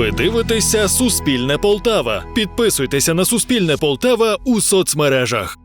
Ви дивитеся Суспільне Полтава. Підписуйтеся на Суспільне Полтава у соцмережах.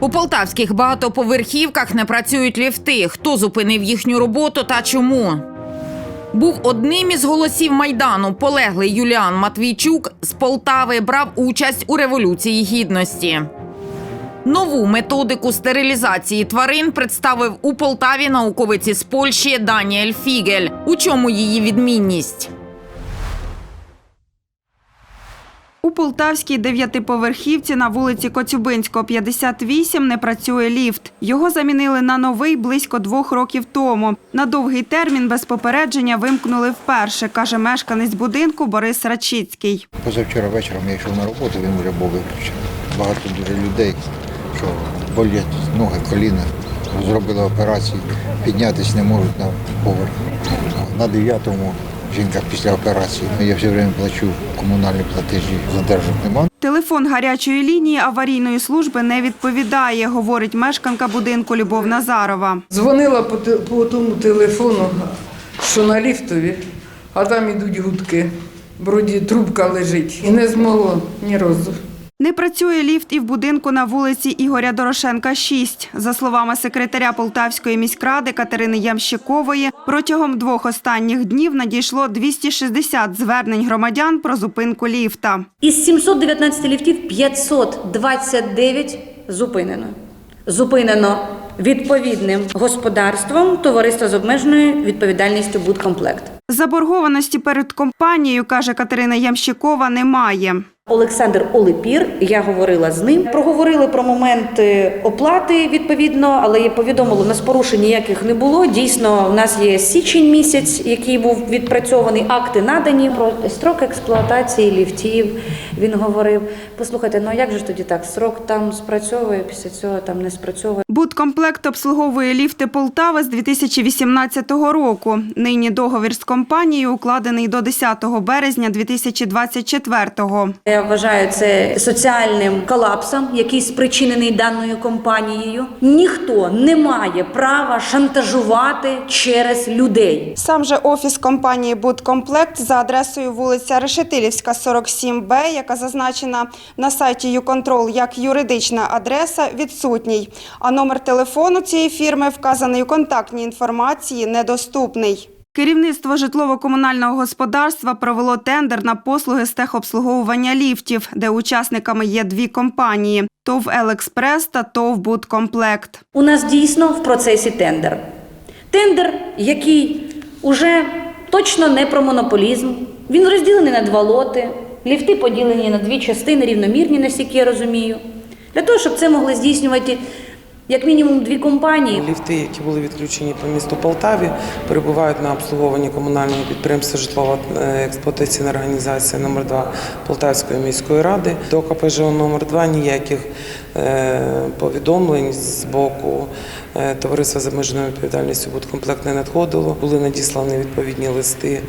У полтавських багатоповерхівках не працюють ліфти. Хто зупинив їхню роботу та чому? Був одним із голосів майдану. Полеглий Юліан Матвійчук з Полтави брав участь у революції гідності. Нову методику стерилізації тварин представив у Полтаві науковець із Польщі Даніель Фігель. У чому її відмінність? У полтавській дев'ятиповерхівці на вулиці Коцюбинського, 58 не працює ліфт. Його замінили на новий близько двох років тому. На довгий термін без попередження вимкнули вперше, каже мешканець будинку Борис Рачицький. Позавчора вечором я йшов на роботу, він вже був виключений. Багато дуже людей, що болять ноги, коліна, зробили операції, піднятися не можуть на поверх. На дев'ятому жінка після операції. Ну, Я все время плачу комунальні платежі, задержок нема. Телефон гарячої лінії аварійної служби не відповідає, говорить мешканка будинку Любов Назарова. Дзвонила по, по тому телефону, що на ліфтові, а там ідуть гудки. Вроді трубка лежить. І не змогло ні разу. Не працює ліфт і в будинку на вулиці Ігоря Дорошенка, 6. За словами секретаря Полтавської міськради Катерини Ямщикової, протягом двох останніх днів надійшло 260 звернень громадян про зупинку ліфта. Із 719 ліфтів 529 зупинено. Зупинено відповідним господарством товариства з обмеженою відповідальністю Будкомплект. Заборгованості перед компанією, каже Катерина Ямщикова, немає. Олександр Олепір, я говорила з ним. Проговорили про момент оплати відповідно, але я повідомила, у нас порушень ніяких не було. Дійсно, у нас є січень місяць, який був відпрацьований. Акти надані про строк експлуатації ліфтів. Він говорив: послухайте, ну як же тоді так? Срок там спрацьовує, після цього там не спрацьовує. Будкомплект обслуговує ліфти Полтави з 2018 року. Нині договір з компанією укладений до 10 березня 2024-го. Я вважаю це соціальним колапсом, який спричинений даною компанією. Ніхто не має права шантажувати через людей. Сам же офіс компанії «Будкомплект» за адресою вулиця Решетилівська, 47Б, яка зазначена на сайті «Юконтрол» як юридична адреса, відсутній. А номер телефону цієї фірми, вказаний у контактній інформації, недоступний. Керівництво житлово-комунального господарства провело тендер на послуги з техобслуговування ліфтів, де учасниками є дві компанії – ТОВ «Елекспрес» та ТОВ «Будкомплект». У нас дійсно в процесі тендер. Тендер, який уже точно не про монополізм. Він розділений на два лоти. Ліфти поділені на дві частини, рівномірні, наскільки я розумію. Для того, щоб це могли здійснювати як мінімум дві компанії. Ліфти, які були відключені по місту Полтаві, перебувають на обслуговуванні комунального підприємства житлова е, експлуатаційна організація номер 2 Полтавської міської ради. До КПЖО номер 2 ніяких повідомлень з боку е, товариства з обмеженою відповідальністю «Будкомплект» не надходило. Були надіслані відповідні листи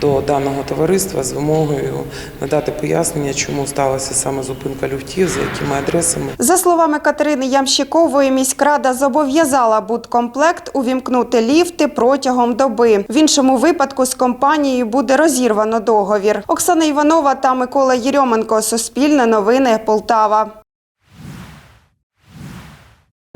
до даного товариства з вимогою надати пояснення, чому сталася саме зупинка люфтів, за якими адресами. За словами Катерини Ямщикової, міськрада зобов'язала будкомплект увімкнути ліфти протягом доби. В іншому випадку з компанією буде розірвано договір. Оксана Іванова та Микола Єрьоменко. Суспільне новини Полтава.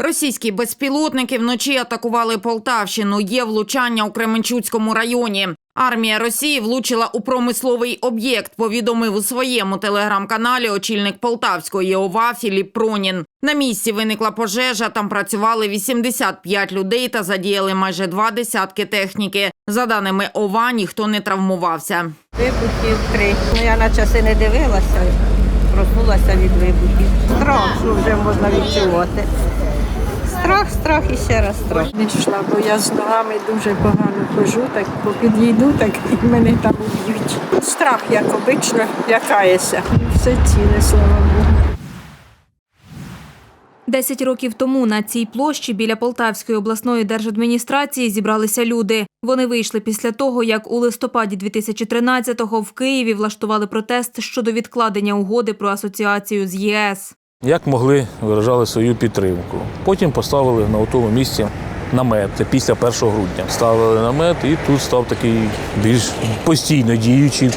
Російські безпілотники вночі атакували Полтавщину. Є влучання у Кременчуцькому районі. Армія Росії влучила у промисловий об'єкт. Повідомив у своєму телеграм-каналі очільник Полтавської ОВА Філіп Пронін. На місці виникла пожежа. Там працювали 85 людей та задіяли майже два десятки техніки. За даними ОВА, ніхто не травмувався. Вибухів три. Ну я на часи не дивилася, проснулася від вибухів. Страх, вже можна відчувати. Страх, страх і ще раз страх. Не йшла, бо я з ногами дуже погано хожу, так підійду, так і мене там уб'ють. Страх, як обично, лякаєшся. Все ціле, слава Богу. Десять років тому на цій площі біля Полтавської обласної держадміністрації зібралися люди. Вони вийшли після того, як у листопаді 2013-го в Києві влаштували протест щодо відкладення угоди про асоціацію з ЄС. Як могли виражали свою підтримку. Потім поставили на тому місці намет це після 1 грудня. Ставили намет, і тут став такий більш постійно діючий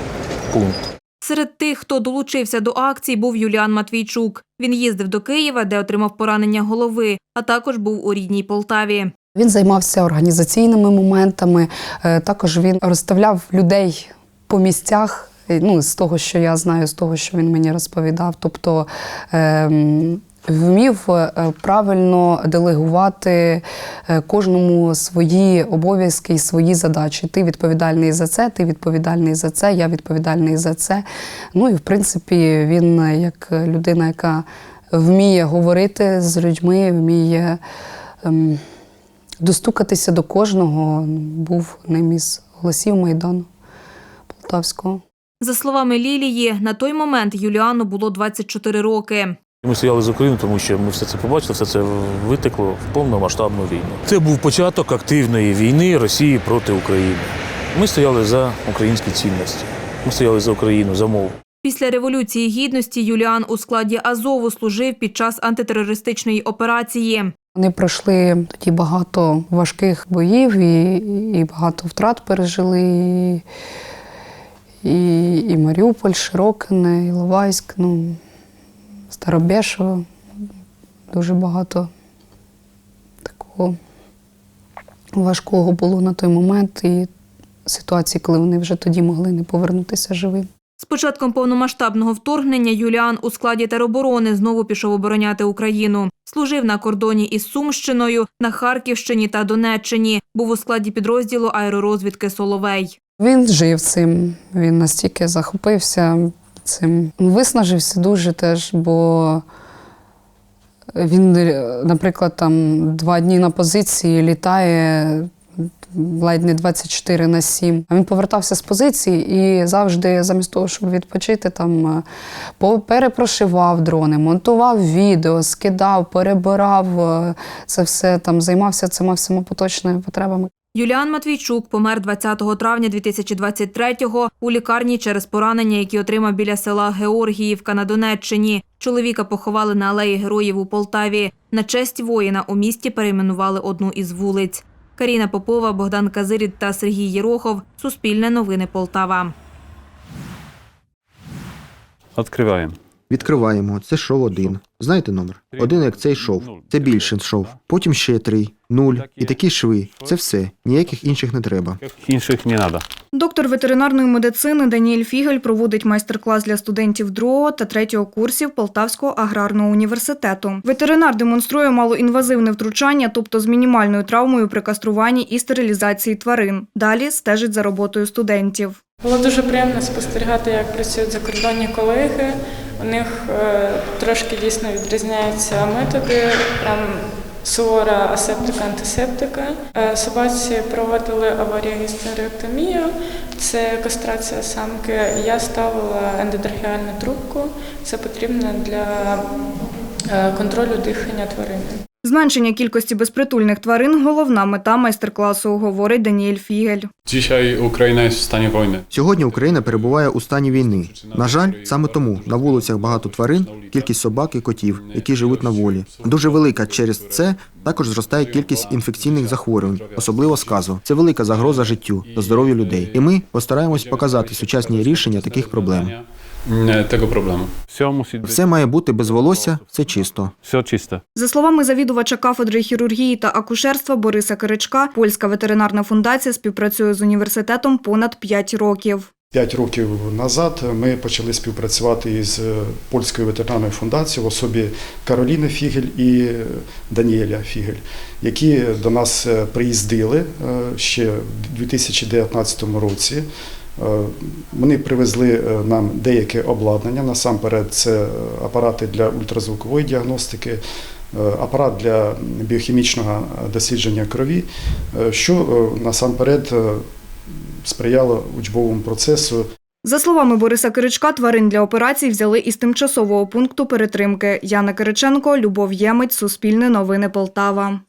пункт. Серед тих, хто долучився до акції, був Юліан Матвійчук. Він їздив до Києва, де отримав поранення голови, а також був у рідній Полтаві. Він займався організаційними моментами. е, Також він розставляв людей по місцях. Е, Ну, з того, що я знаю, з того, що він мені розповідав. Тобто ем, вмів е, правильно делегувати е, кожному свої обов'язки і свої задачі. Ти відповідальний за це, ти відповідальний за це, я відповідальний за це. Ну і в принципі, він як людина, яка вміє говорити з людьми, вміє. ем, достукатися до кожного був одним із голосів Майдану Полтавського. За словами Лілії, на той момент Юліану було 24 роки. Ми стояли з Україною, тому що ми все це побачили, все це витекло в повномасштабну війну. Це був початок активної війни Росії проти України. Ми стояли за українські цінності. Ми стояли за Україну, за мову. Після революції гідності Юліан у складі Азову служив під час антитерористичної операції. Вони пройшли тоді багато важких боїв і, і багато втрат пережили. І, і, і Маріуполь, Широкине, Іловайськ, ну, Старобєшево. Дуже багато такого важкого було на той момент і ситуації, коли вони вже тоді могли не повернутися живими. З початком повномасштабного вторгнення Юліан у складі тероборони знову пішов обороняти Україну. Служив на кордоні із Сумщиною, на Харківщині та Донеччині. Був у складі підрозділу аеророзвідки Соловей. Він жив цим, він настільки захопився цим. Виснажився дуже теж, бо він, наприклад, там два дні на позиції літає ледь не 24 на 7. А він повертався з позиції і завжди, замість того, щоб відпочити, там е, перепрошивав дрони, монтував відео, скидав, перебирав е, це все, там займався цими всіма поточними потребами. Юліан Матвійчук помер 20 травня 2023-го у лікарні через поранення, які отримав біля села Георгіївка на Донеччині. Чоловіка поховали на алеї героїв у Полтаві. На честь воїна у місті перейменували одну із вулиць. Каріна Попова, Богдан Казирід та Сергій Єрохов. Суспільне новини Полтава. Відкриваємо. Відкриваємо. Це шов один. Знаєте номер? Один як цей шов. Це більше шов. Потім ще три, нуль. І такі шви. Це все. Ніяких інших не треба. Інших не треба. Доктор ветеринарної медицини Даніель Фігель проводить майстер-клас для студентів другого та третього курсів Полтавського аграрного університету. Ветеринар демонструє малоінвазивне втручання, тобто з мінімальною травмою при каструванні і стерилізації тварин. Далі стежить за роботою студентів. Було дуже приємно спостерігати, як працюють закордонні колеги. У них е, трошки дійсно відрізняються методи. Прям сувора асептика, антисептика. Е, собаці проводили аваріогістеректомію, це кастрація самки. Я ставила ендотрахеальну трубку. Це потрібно для е, контролю дихання тварини. Зменшення кількості безпритульних тварин головна мета майстер-класу, говорить Даніель Фігель. Dzisiaj Україна в стані війни. Сьогодні Україна перебуває у стані війни. На жаль, саме тому на вулицях багато тварин, кількість собак і котів, які живуть на волі. Дуже велика через це також зростає кількість інфекційних захворювань, особливо сказу. Це велика загроза життю та здоров'ю людей. І ми постараємось показати сучасні рішення таких проблем. Е, Того проблему. Все мусить має бути без волосся, все чисто. Все чисто. За словами завідувача кафедри хірургії та акушерства Бориса Киричка, польська ветеринарна фундація співпрацює з університетом понад 5 років. П'ять років назад ми почали співпрацювати із е, польською ветеринарною фундацією в особі Кароліни Фігель і е, Даніеля Фігель, які до нас приїздили ще в 2019 році. Е, Вони привезли е, нам деяке обладнання. Насамперед, це е, апарати для ультразвукової діагностики, апарат для біохімічного дослідження крові, що насамперед сприяло учбовому процесу. За словами Бориса Киричка, тварин для операцій взяли із тимчасового пункту перетримки. Яна Кириченко, Любов Ємець, Суспільне новини Полтава.